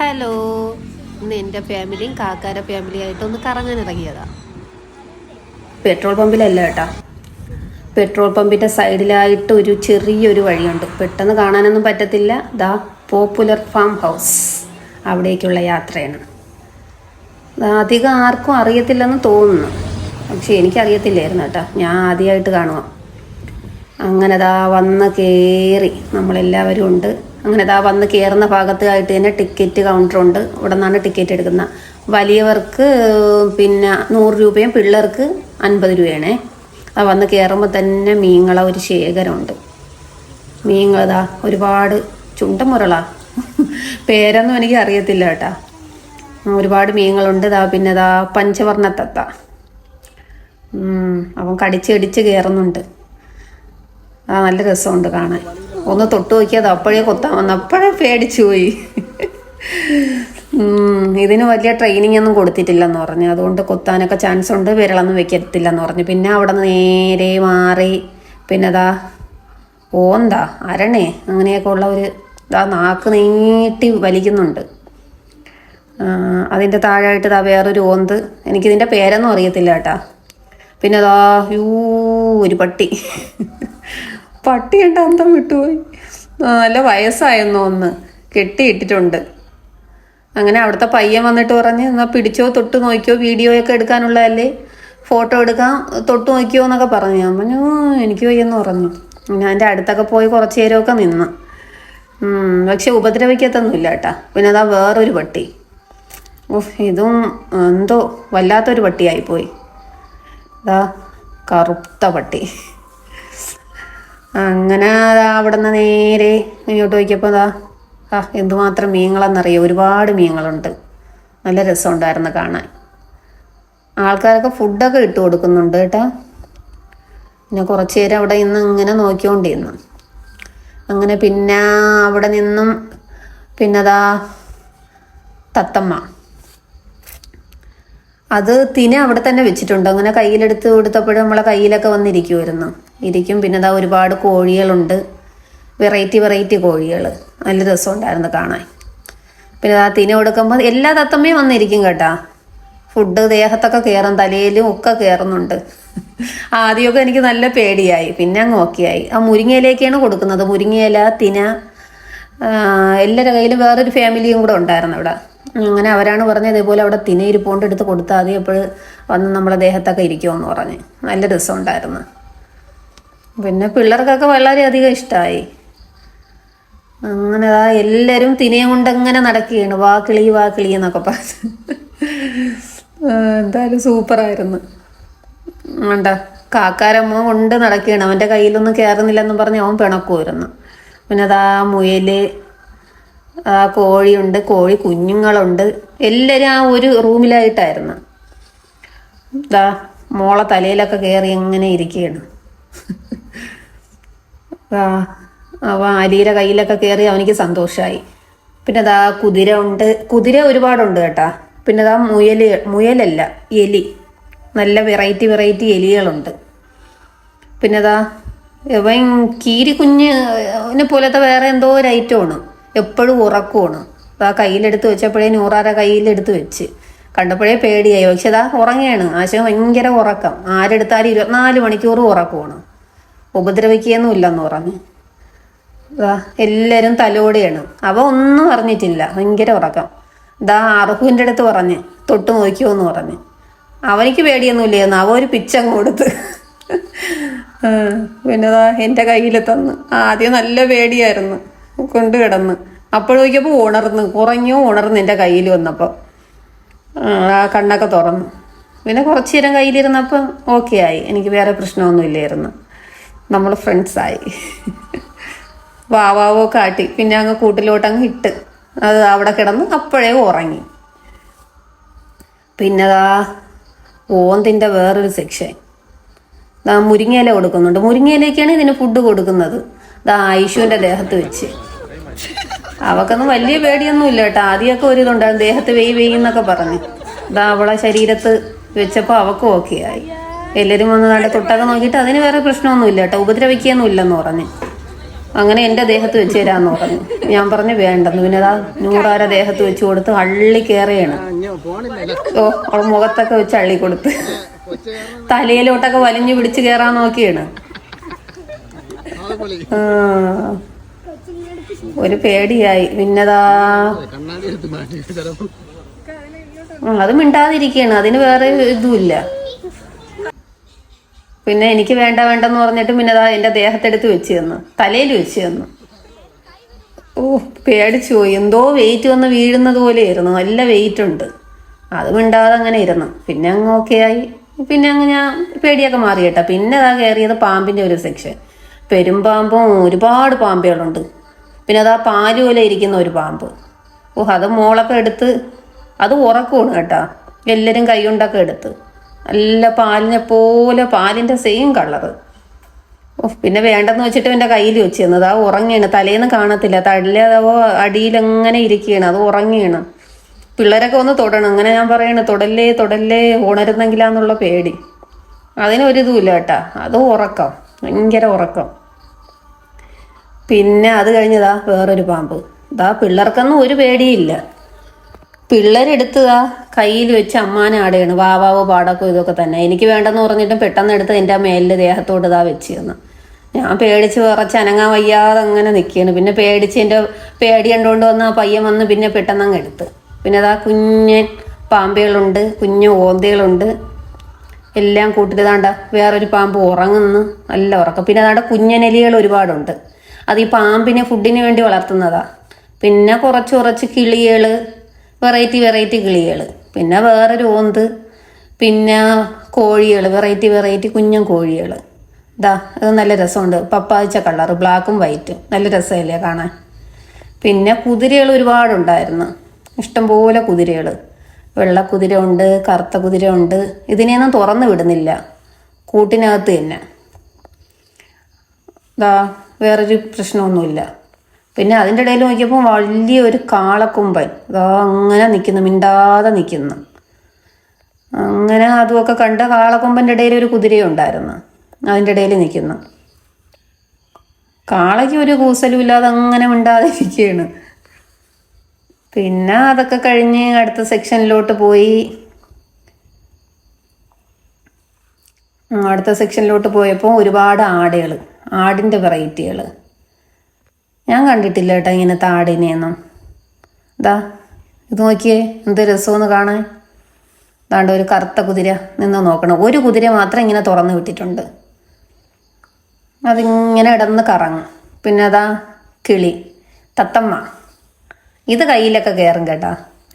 Hello ഇന്ന് എന്റെ ഫാമിലിയും കാക്കാര ഫാമിലി ആയിട്ട് ഒന്ന് കറങ്ങാൻ ഇറങ്ങിയതാ. പെട്രോൾ പമ്പിലല്ല കേട്ടാ. പെട്രോൾ പമ്പിന്റെ സൈഡിലായിട്ട് ഒരു ചെറിയൊരു വഴിയുണ്ട്. പെട്ടെന്ന് കാണാനൊന്നും പറ്റത്തില്ല. ദാ പോപ്പുലർ ഫാം ഹൗസ് അവിടേക്കുള്ള യാത്രയാണ്. അധികം ആർക്കും അറിയത്തില്ലെന്ന് തോന്നുന്നു. പക്ഷെ എനിക്കറിയത്തില്ലായിരുന്നു കേട്ടോ. ഞാൻ ആദ്യമായിട്ട് കാണുക അങ്ങനെ ദാ വന്ന് കയറി നമ്മളെല്ലാവരും ഉണ്ട്. അങ്ങനെ ഇതാ വന്ന് കയറുന്ന ഭാഗത്തായിട്ട് തന്നെ ടിക്കറ്റ് കൗണ്ടറുണ്ട് ഇവിടെ നിന്നാണ് ടിക്കറ്റ് എടുക്കുന്നത് വലിയവർക്ക് പിന്നെ നൂറ് രൂപയും പിള്ളേർക്ക് അൻപത് രൂപയാണേ. ആ വന്ന് കയറുമ്പോൾ തന്നെ മീങ്ങള ഒരു ശേഖരമുണ്ട്. മീങ്ങളതാ ഒരുപാട് ചുണ്ടമുരള. പേരൊന്നും എനിക്ക് അറിയത്തില്ല കേട്ടാ. ഒരുപാട് മീങ്ങളുണ്ട്. ഇതാ പിന്നെ ഇതാ പഞ്ചവർണ തത്ത അവൻ കടിച്ച് കയറുന്നുണ്ട് ആ നല്ല രസമുണ്ട് കാണാൻ. ഒന്ന് തൊട്ട് നോക്കിയത് അപ്പോഴേ കൊത്താൻ വന്നു. അപ്പോഴേ പേടിച്ചു പോയി. ഇതിന് വലിയ ട്രെയിനിങ് ഒന്നും കൊടുത്തിട്ടില്ലെന്ന് പറഞ്ഞു. അതുകൊണ്ട് കൊത്താനൊക്കെ ചാൻസ് ഉണ്ട് വിരളൊന്നും വെക്കത്തില്ലെന്ന് പറഞ്ഞു. പിന്നെ അവിടെ നിന്ന് നേരെ മാറി പിന്നെ ദാ ഓന്താ അരണേ അങ്ങനെയൊക്കെ ഉള്ള ഒരു ഇതാ നാക്ക് നീട്ടി വലിക്കുന്നുണ്ട്. അതിന്റെ താഴെയായിട്ട് ഇതാ വേറൊരു ഓന്ത്. എനിക്കിതിന്റെ പേരൊന്നും അറിയത്തില്ല കേട്ടാ. പിന്നെ ദാ യൂ ഒരു പട്ടി. പട്ടി കണ്ട അന്തം വിട്ടുപോയി. നല്ല വയസ്സായെന്നോ ഒന്ന്. കെട്ടിയിട്ടിട്ടുണ്ട്. അങ്ങനെ അവിടുത്തെ പയ്യൻ വന്നിട്ട് പറഞ്ഞ് എന്നാൽ പിടിച്ചോ തൊട്ട് നോക്കിയോ വീഡിയോയൊക്കെ എടുക്കാനുള്ളതല്ലേ? ഫോട്ടോ എടുക്കാം തൊട്ട് നോക്കിയോ എന്നൊക്കെ പറഞ്ഞു. ഞാൻ പറഞ്ഞു എനിക്ക് വയ്യെന്ന് പറഞ്ഞു. ഞാൻ എന്റെ അടുത്തൊക്കെ പോയി കുറച്ച് നേരമൊക്കെ നിന്ന്. പക്ഷെ ഉപദ്രവിക്കത്തൊന്നുമില്ല കേട്ടാ. പിന്നെ അതാ വേറൊരു പട്ടി. ഉഫ് ഇതും എന്തോ വല്ലാത്തൊരു പട്ടിയായിപ്പോയി. അതാ കറുത്ത പട്ടി. അങ്ങനെ അവിടെ നിന്ന് നേരെ ഇങ്ങോട്ട് നോക്കിയപ്പോൾ ദാ ആ എന്തുമാത്രം മീങ്ങളെന്നറിയാം ഒരുപാട് മീങ്ങളുണ്ട് നല്ല രസമുണ്ടായിരുന്നു കാണാൻ. ആൾക്കാരൊക്കെ ഫുഡൊക്കെ ഇട്ട് കൊടുക്കുന്നുണ്ട് കേട്ടോ. പിന്നെ കുറച്ച് നേരം അവിടെ നിന്ന് ഇങ്ങനെ നോക്കിക്കൊണ്ടിരുന്നു. അങ്ങനെ പിന്നെ അവിടെ നിന്നും പിന്നെ ദാ തത്തമ്മ. അത് തിന അവിടെ തന്നെ വെച്ചിട്ടുണ്ട്. അങ്ങനെ കയ്യിലെടുത്ത് കൊടുത്തപ്പോഴും നമ്മളെ കയ്യിലൊക്കെ വന്നിരിക്കുമായിരുന്നു ഇരിക്കും. പിന്നെ ദാ ഒരുപാട് കോഴികളുണ്ട്. വെറൈറ്റി വെറൈറ്റി കോഴികൾ നല്ല രസമുണ്ടായിരുന്നു കാണാൻ. പിന്നെ ആ തിന കൊടുക്കുമ്പോൾ എല്ലാ തത്തമ്മയും വന്നിരിക്കും കേട്ടാ. ഫുഡ് ദേഹത്തൊക്കെ കയറും തലയിലും ഒക്കെ കയറുന്നുണ്ട് ആദ്യമൊക്കെ എനിക്ക് നല്ല പേടിയായി. പിന്നെ അങ്ങ് ഓക്കെയായി. ആ മുരിങ്ങയിലേക്കാണ് കൊടുക്കുന്നത്. മുരിങ്ങയില തിന എല്ലാവരുടെ കയ്യിലും വേറൊരു ഫാമിലിയും കൂടെ ഉണ്ടായിരുന്നു അവിടെ. അങ്ങനെ അവരാണ് പറഞ്ഞത് ഇതേപോലെ അവിടെ തിന ഇരിപ്പോണ്ട് എടുത്ത് കൊടുത്താൽ മതി. എപ്പോഴും വന്ന് നമ്മളെ ദേഹത്തൊക്കെ ഇരിക്കുമെന്ന് പറഞ്ഞ്. നല്ല രസമുണ്ടായിരുന്നു. പിന്നെ പിള്ളേർക്കൊക്കെ വളരെയധികം ഇഷ്ടമായി അങ്ങനെ അതാ എല്ലാവരും തിനയും കൊണ്ട് അങ്ങനെ നടക്കുകയാണ് വാ കിളി വാ എന്നൊക്കെ പറഞ്ഞു. എന്തായാലും സൂപ്പറായിരുന്നു. വേണ്ട കാക്കാരമ്മ കൊണ്ട് നടക്കുകയാണ് അവന്റെ കയ്യിലൊന്നും കയറുന്നില്ലെന്ന് പറഞ്ഞ് അവൻ പിണക്കുമായിരുന്നു പിന്നെ അതാ മുയൽ ആ കോഴിയുണ്ട് കോഴി കുഞ്ഞുങ്ങളുണ്ട്. എല്ലാവരും ആ ഒരു റൂമിലായിട്ടായിരുന്നു. ഇതാ മോളെ തലയിലൊക്കെ കയറി എങ്ങനെ ഇരിക്കുകയാണ് അവ അലിയുടെ കയ്യിലൊക്കെ കയറി അവനിക്ക് സന്തോഷമായി പിന്നെ അതാ കുതിര ഉണ്ട്. കുതിര ഒരുപാടുണ്ട് കേട്ടാ. പിന്നെ അതാ മുയൽ മുയലല്ല എലി. നല്ല വെറൈറ്റി വെറൈറ്റി എലികളുണ്ട്. പിന്നെ അതാ ഇവൻ കീരി കുഞ്ഞിനെ പോലത്തെ വേറെ എന്തോ ഒരു ഐറ്റമാണ് എപ്പോഴും ഉറക്കമാണ് അതാ കയ്യിലെടുത്ത് വെച്ചപ്പോഴേ നൂറാര കയ്യിലെടുത്ത് വെച്ച്. കണ്ടപ്പോഴേ പേടിയായി. പക്ഷെ അതാ ഉറങ്ങുകയാണ് ആശയം ഭയങ്കര ഉറക്കം. ആരെടുത്താലും ഇരുപത്തിനാല് മണിക്കൂർ ഉറക്കമാണ് ഉപദ്രവിക്കുകയൊന്നും ഇല്ലെന്ന് പറഞ്ഞു എല്ലാവരും തലോടിയാണ്. അവ ഒന്നും അറിഞ്ഞിട്ടില്ല. ഭയങ്കര ഉറക്കം. ദാ അർഹുവിന്റെ അടുത്ത് പറഞ്ഞ് തൊട്ട് നോക്കിയോ എന്ന് പറഞ്ഞ്. അവനിക്ക് പേടിയൊന്നും ഇല്ലായിരുന്നു അവ ഒരു പിച്ചങ്ങ് കൊടുത്ത്. പിന്നെ എന്റെ കയ്യിൽ തന്ന്. ആദ്യം നല്ല പേടിയായിരുന്നു. കൊണ്ട് കിടന്ന്. അപ്പോഴേക്കപ്പോൾ ഉണർന്ന്. കുറഞ്ഞോ ഉണർന്ന് എന്റെ കയ്യിൽ വന്നപ്പോൾ ആ കണ്ണൊക്കെ തുറന്നു. പിന്നെ കുറച്ച് നേരം കയ്യിലിരുന്നപ്പം ഓക്കെ ആയി. എനിക്ക് വേറെ പ്രശ്നമൊന്നും ഇല്ലായിരുന്നു നമ്മൾ ഫ്രണ്ട്സായി വാവാവോ കാട്ടി. പിന്നെ അങ്ങ് കൂട്ടിലോട്ട് അങ്ങ് ഇട്ട് അത് അവിടെ കിടന്ന് അപ്പോഴേ ഉറങ്ങി. പിന്നെ ഓന്തിന്റെ വേറൊരു സെക്ഷൻ ദാ മുരിങ്ങയില കൊടുക്കുന്നുണ്ട്. മുരിങ്ങയിലേക്കാണ് ഇതിന് ഫുഡ് കൊടുക്കുന്നത്. ദാ ആയിഷുവിന്റെ ദേഹത്ത് വെച്ച്. അവക്കൊന്നും വലിയ പേടിയൊന്നും ഇല്ല കേട്ടോ. ആദ്യമൊക്കെ ഒരു ഇതുണ്ടായിരുന്നു. ദേഹത്ത് വെയ് വെയ്യെന്നൊക്കെ പറഞ്ഞ്. ദാ അവളെ ശരീരത്ത് വെച്ചപ്പോൾ അവക്കും ഓക്കെ ആയി. എല്ലാവരും വന്ന് കണ്ട് തൊട്ടൊക്കെ നോക്കിയിട്ട് അതിന് വേറെ പ്രശ്നമൊന്നും ഇല്ല കേട്ടോ. ഉപദ്രവിക്കുകയൊന്നും ഇല്ലെന്ന് പറഞ്ഞ്. അങ്ങനെ എന്റെ ദേഹത്ത് വെച്ച് തരാമെന്ന് പറഞ്ഞു. ഞാൻ പറഞ്ഞു വേണ്ടെന്ന്. പിന്നെ അതാ നൂറാര ദേഹത്ത് വെച്ച് കൊടുത്ത് അള്ളി കയറിയാണ് ഓ അവൾ മുഖത്തൊക്കെ വെച്ച് അള്ളി കൊടുത്ത്. തലയിലോട്ടൊക്കെ വലിഞ്ഞു പിടിച്ച് കയറാൻ നോക്കിയാണ്. ഒരു പേടിയായി. പിന്നതാ അത് മിണ്ടാതിരിക്കുകയാണ്. അതിന് വേറെ ഇതുമില്ല. പിന്നെ എനിക്ക് വേണ്ട വേണ്ടെന്ന് പറഞ്ഞിട്ട് പിന്നെ അതാ എന്റെ ദേഹത്തെടുത്ത് വെച്ച് തന്നു. തലയിൽ വെച്ച് തന്നു. ഓ പേടിച്ചു പോയി. എന്തോ വെയിറ്റ് വന്ന് വീഴുന്നത് പോലെയായിരുന്നു നല്ല വെയിറ്റ് ഉണ്ട്. അത് മിണ്ടാതെ അങ്ങനെ ഇരുന്നു. പിന്നെ അങ്ങ് ഓക്കെ ആയി. പിന്നെ അങ്ങ് ഞാൻ പേടിയൊക്കെ മാറി കേട്ടോ. പിന്നെ അതാ കയറിയത് പാമ്പിന്റെ ഒരു സെക്ഷൻ പെരുമ്പാമ്പും ഒരുപാട് പാമ്പുകളുണ്ട്. പിന്നെ അതാ പാൽ പോലെ ഇരിക്കുന്ന ഒരു പാമ്പ്. ഓ അത് മോളൊക്കെ എടുത്ത് അത് ഉറക്കമാണ് കേട്ടാ. എല്ലാവരും കൈ കൊണ്ടൊക്കെ എടുത്ത്. നല്ല പാലിനെ പോലെ പാലിന്റെ സെയിം കളറ് പിന്നെ വേണ്ടെന്ന് വെച്ചിട്ട് എന്റെ കയ്യിൽ വെച്ച് തന്നത്. ആ ഉറങ്ങിയാണ്. തലേന്ന് കാണത്തില്ല. അതോ അടിയിലങ്ങനെ ഇരിക്കുകയാണ്. അത് ഉറങ്ങിയാണ്. പിള്ളേരൊക്കെ ഒന്ന് തൊടണം. അങ്ങനെ ഞാൻ പറയണ തൊടല്ലേ തൊടല്ലേ ഉണരുന്നെങ്കിലാന്നുള്ള പേടി. അതിനൊരിതുമില്ല കേട്ടാ. അത് ഉറക്കം. ഭയങ്കര ഉറക്കം. പിന്നെ അത് കഴിഞ്ഞതാ വേറൊരു പാമ്പ്. ഇതാ പിള്ളേർക്കൊന്നും ഒരു പേടിയില്ല പിള്ളേരെടുത്ത് ആ കയ്യിൽ വെച്ച് അമ്മാനെ ആടുകയാണ് വാവാവ് പാടക്കോ ഇതൊക്കെ തന്നെ. എനിക്ക് വേണ്ടെന്ന് പറഞ്ഞിട്ടും പെട്ടെന്ന് എടുത്ത് എന്റെ മേലിൽ ദേഹത്തോട് ഇതാ വെച്ച് തന്നു ഞാൻ പേടിച്ച് വിറച്ച് അനങ്ങാൻ വയ്യാതെ അങ്ങനെ നിൽക്കുകയാണ് പിന്നെ പേടിച്ച് എന്റെ പേടി കണ്ടുകൊണ്ട് വന്ന ആ പയ്യൻ വന്ന് പിന്നെ പെട്ടെന്ന് അങ്ങ് എടുത്ത്. പിന്നെ അതാ കുഞ്ഞൻ പാമ്പുകളുണ്ട് കുഞ്ഞ് ഓന്തകളുണ്ട്. എല്ലാം കൂട്ടിട്ട് താണ്ട വേറൊരു പാമ്പ് ഉറങ്ങുന്നു. നല്ല ഉറക്കം. പിന്നെ അതാണ്ട് കുഞ്ഞനെലികൾ ഒരുപാടുണ്ട്. അത് ഈ പാമ്പിനെ ഫുഡിന് വേണ്ടി വളർത്തുന്നതാ. പിന്നെ കുറച്ച് കുറച്ച് കിളികൾ വെറൈറ്റി വെറൈറ്റി കിളികൾ പിന്നെ വേറൊരു ഓന്ത് പിന്നെ കോഴികൾ വെറൈറ്റി വെറൈറ്റി കുഞ്ഞൻ കോഴികൾ ഇതാ അത് നല്ല രസമുണ്ട്. പപ്പാച്ച കളർ ബ്ലാക്കും വൈറ്റും. നല്ല രസമല്ലേ കാണാൻ. പിന്നെ കുതിരകൾ ഒരുപാടുണ്ടായിരുന്നു. ഇഷ്ടംപോലെ കുതിരകൾ വെള്ള കുതിര ഉണ്ട് കറുത്ത കുതിര ഉണ്ട് ഇതിനെയൊന്നും തുറന്നു വിടുന്നില്ല. കൂട്ടിനകത്ത് തന്നെ. ഇതാ വേറൊരു പ്രശ്നമൊന്നുമില്ല. പിന്നെ അതിന്റെ ഇടയിൽ നോക്കിയപ്പോൾ വലിയൊരു കാളക്കൊമ്പൻ. ദാ അങ്ങനെ നിൽക്കുന്നു മിണ്ടാതെ നിൽക്കുന്നു. അങ്ങനെ അതുമൊക്കെ കണ്ട് കാളക്കൊമ്പന്റെ ഇടയിൽ ഒരു കുതിരയുണ്ടായിരുന്നു അതിന്റെ ഇടയിൽ നിൽക്കുന്നു. കാളയ്ക്ക് ഒരു കൂസലും ഇല്ലാതെ അങ്ങനെ മിണ്ടാതെ ഇരിക്കുകയാണ്. പിന്നെ അതൊക്കെ കഴിഞ്ഞ് അടുത്ത സെക്ഷനിലോട്ട് പോയി. അടുത്ത സെക്ഷനിലോട്ട് പോയപ്പോൾ ഒരുപാട് ആടുകൾ ആടിന്റെ വെറൈറ്റികൾ. ഞാൻ കണ്ടിട്ടില്ല കേട്ടോ ഇങ്ങനെ താടിനെയെന്നും. ഇതാ ഇത് നോക്കിയേ എന്ത് രസമെന്ന് കാണാൻ. ദാണ്ട് ഒരു കറുത്ത കുതിര നിന്ന് നോക്കണം. ഒരു കുതിര മാത്രം ഇങ്ങനെ തുറന്നു വിട്ടിട്ടുണ്ട്. അതിങ്ങനെ ഇടന്ന് കറങ്ങും. പിന്നെ അതാ കിളി തത്തമ്മ. ഇത് കയ്യിലൊക്കെ കയറും കേട്ടാ.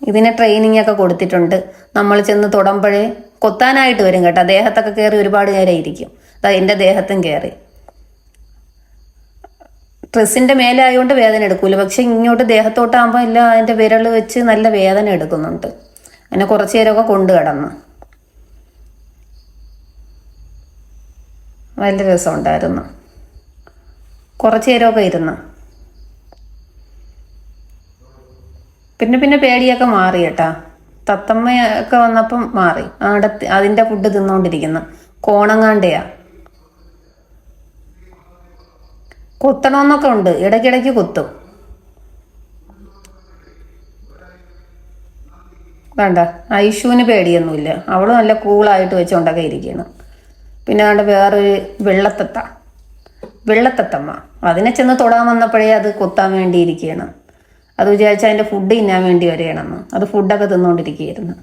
ഇതിനെ ട്രെയിനിങ് ഒക്കെ കൊടുത്തിട്ടുണ്ട്. നമ്മൾ ചെന്ന് തൊടുമ്പോഴേ കൊത്താനായിട്ട് വരും കേട്ടോ. ദേഹത്തൊക്കെ കയറി ഒരുപാട് നേരം ഇരിക്കും അതാ എന്റെ ദേഹത്തും കയറി. ഡ്രസ്സിന്റെ മേലായതുകൊണ്ട് വേദന എടുക്കൂല. പക്ഷെ ഇങ്ങോട്ട് ദേഹത്തോട്ടാകുമ്പോൾ എല്ലാം അതിന്റെ വിരൽ വെച്ച് നല്ല വേദന എടുക്കുന്നുണ്ട്. അങ്ങനെ കുറച്ച് നേരമൊക്കെ കൊണ്ടു കിടന്നു. നല്ല രസമുണ്ടായിരുന്നു. കുറച്ച് നേരമൊക്കെ ഇരുന്ന്. പിന്നെ പിന്നെ പേടിയൊക്കെ മാറി കേട്ടാ. തത്തമ്മയൊക്കെ വന്നപ്പം മാറി. അവിടെ അതിന്റെ ഫുഡ് തിന്നുകൊണ്ടിരിക്കുന്നു കോണങ്ങാണ്ടയാ. കൊത്തണമെന്നൊക്കെ ഉണ്ട്. ഇടയ്ക്കിടയ്ക്ക് കുത്തും. വേണ്ട. ഐഷുവിന് പേടിയൊന്നുമില്ല. അവൾ നല്ല കൂളായിട്ട് വെച്ചുകൊണ്ടൊക്കെ ഇരിക്കുകയാണ്. പിന്നെ വേണ്ട വേറൊരു വെള്ളത്തത്ത. വെള്ളത്തത്തമ്മ. അതിനെ ചെന്ന് തൊടാൻ വന്നപ്പോഴേ അത് കുത്താൻ വേണ്ടി ഇരിക്കുകയാണ് അത് വിചാരിച്ചാൽ അതിന്റെ ഫുഡ് തിന്നാൻ വേണ്ടി വരികയാണെന്ന്. അത് ഫുഡൊക്കെ തിന്നുകൊണ്ടിരിക്കുകയായിരുന്നു.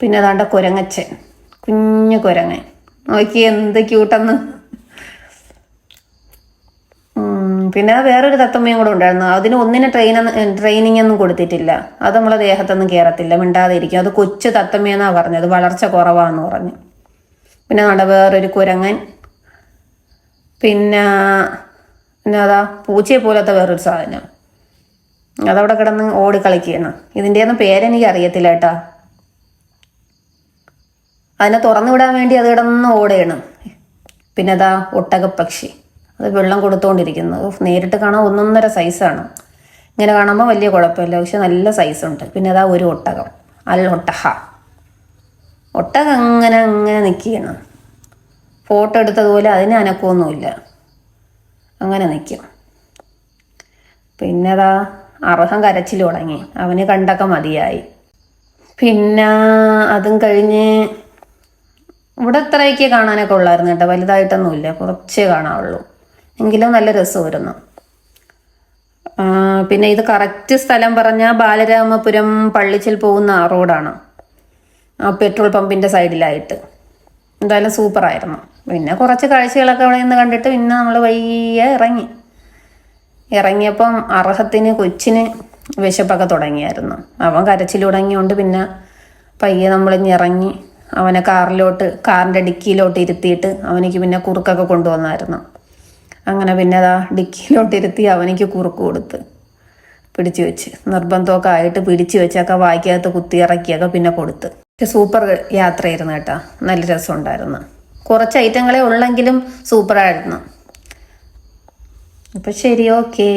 പിന്നെ അതാണ്ട കുരങ്ങച്ചൻ. കുഞ്ഞു കുരങ്ങൻ. നോക്കി എന്ത് ക്യൂട്ടെന്ന് പിന്നെ വേറൊരു തത്തമ്മയും കൂടെ ഉണ്ടായിരുന്നു. അതിന് ഒന്നിന് ട്രെയിൻ ട്രെയിനിങ് ഒന്നും കൊടുത്തിട്ടില്ല. അത് നമ്മളെ ദേഹത്തൊന്നും കയറത്തില്ല മിണ്ടാതെ ഇരിക്കും അത് കൊച്ചു തത്തമ്മയെന്നാണ് പറഞ്ഞത്. വളർച്ച കുറവാന്ന് പറഞ്ഞു. പിന്നെ നമ്മുടെ വേറൊരു കുരങ്ങൻ. പിന്നെ അതാ പൂച്ചയെ പോലത്തെ വേറൊരു സാധനം. അതവിടെ കിടന്ന് ഓടി കളിക്കുകയാണ്. ഇതിന്റെ ഒന്നും പേരെനിക്ക് അറിയത്തില്ല കേട്ടാ. അതിനെ തുറന്നു വിടാൻ വേണ്ടി അത് കിടന്ന് ഓടുകയാണ് പിന്നെ അതാ ഒട്ടകപ്പക്ഷി. അത് വെള്ളം കൊടുത്തുകൊണ്ടിരിക്കുന്നത് നേരിട്ട് കാണാൻ ഒന്നൊന്നര സൈസാണ് ഇങ്ങനെ കാണുമ്പോൾ വലിയ കുഴപ്പമില്ല. പക്ഷെ നല്ല സൈസുണ്ട് പിന്നെ അതാ ഒരു ഒട്ടകം. അൽ ഒട്ടഹ. ഒട്ടകം അങ്ങനെ അങ്ങനെ നിൽക്കുകയാണ് ഫോട്ടോ എടുത്തതുപോലെ അതിന് അനക്കമൊന്നുമില്ല. അങ്ങനെ നിൽക്കും പിന്നെ അതാ അർഹം കരച്ചിൽ തുടങ്ങി. അവന് കണ്ടൊക്കെ മതിയായി. പിന്നെ അതും കഴിഞ്ഞ് ഇവിടെ ഇത്രയൊക്കെ കാണാനൊക്കെ ഉള്ളായിരുന്നു കേട്ടോ. വലുതായിട്ടൊന്നുമില്ല. കുറച്ചേ കാണാവുള്ളൂ. എങ്കിലും നല്ല രസമായിരുന്നു. പിന്നെ ഇത് കറക്റ്റ് സ്ഥലം പറഞ്ഞാൽ ബാലരാമപുരം പള്ളിച്ചിൽ പോകുന്ന ആ റോഡാണ്. പെട്രോൾ പമ്പിന്റെ സൈഡിലായിട്ട്. എന്തായാലും സൂപ്പറായിരുന്നു പിന്നെ കുറച്ച് കാഴ്ചകളൊക്കെ അവിടെ നിന്ന് കണ്ടിട്ട് പിന്നെ നമ്മൾ വയ്യ ഇറങ്ങി. ഇറങ്ങിയപ്പം അർഹത്തിന് കൊച്ചിന് വിശപ്പൊക്കെ തുടങ്ങിയായിരുന്നു. അവൻ കരച്ചിൽ തുടങ്ങിയോണ്ട് പിന്നെ പയ്യെ നമ്മളിഞ്ഞ് ഇറങ്ങി. അവനെ കാറിലോട്ട് കാറിന്റെ ഡിക്കിയിലോട്ട് ഇരുത്തിയിട്ട് അവനിക്ക് പിന്നെ കുറുക്കൊക്കെ കൊണ്ടുവന്നായിരുന്നു. അങ്ങനെ പിന്നെ അതാ ഡിക്കിയിലോട്ടിരുത്തി അവനിക്ക് കുറുക്ക് കൊടുത്ത് പിടിച്ചു വെച്ച്. നിർബന്ധമൊക്കെ ആയിട്ട് പിടിച്ചു വെച്ചൊക്കെ വായിക്കകത്ത് കുത്തി ഇറക്കിയൊക്കെ പിന്നെ കൊടുത്ത്. സൂപ്പർ യാത്രയായിരുന്നു കേട്ടോ. നല്ല രസം ഉണ്ടായിരുന്നു കുറച്ച് ഐറ്റങ്ങളെ ഉള്ളെങ്കിലും സൂപ്പറായിരുന്നു. അപ്പം ശരി ഓക്കേ.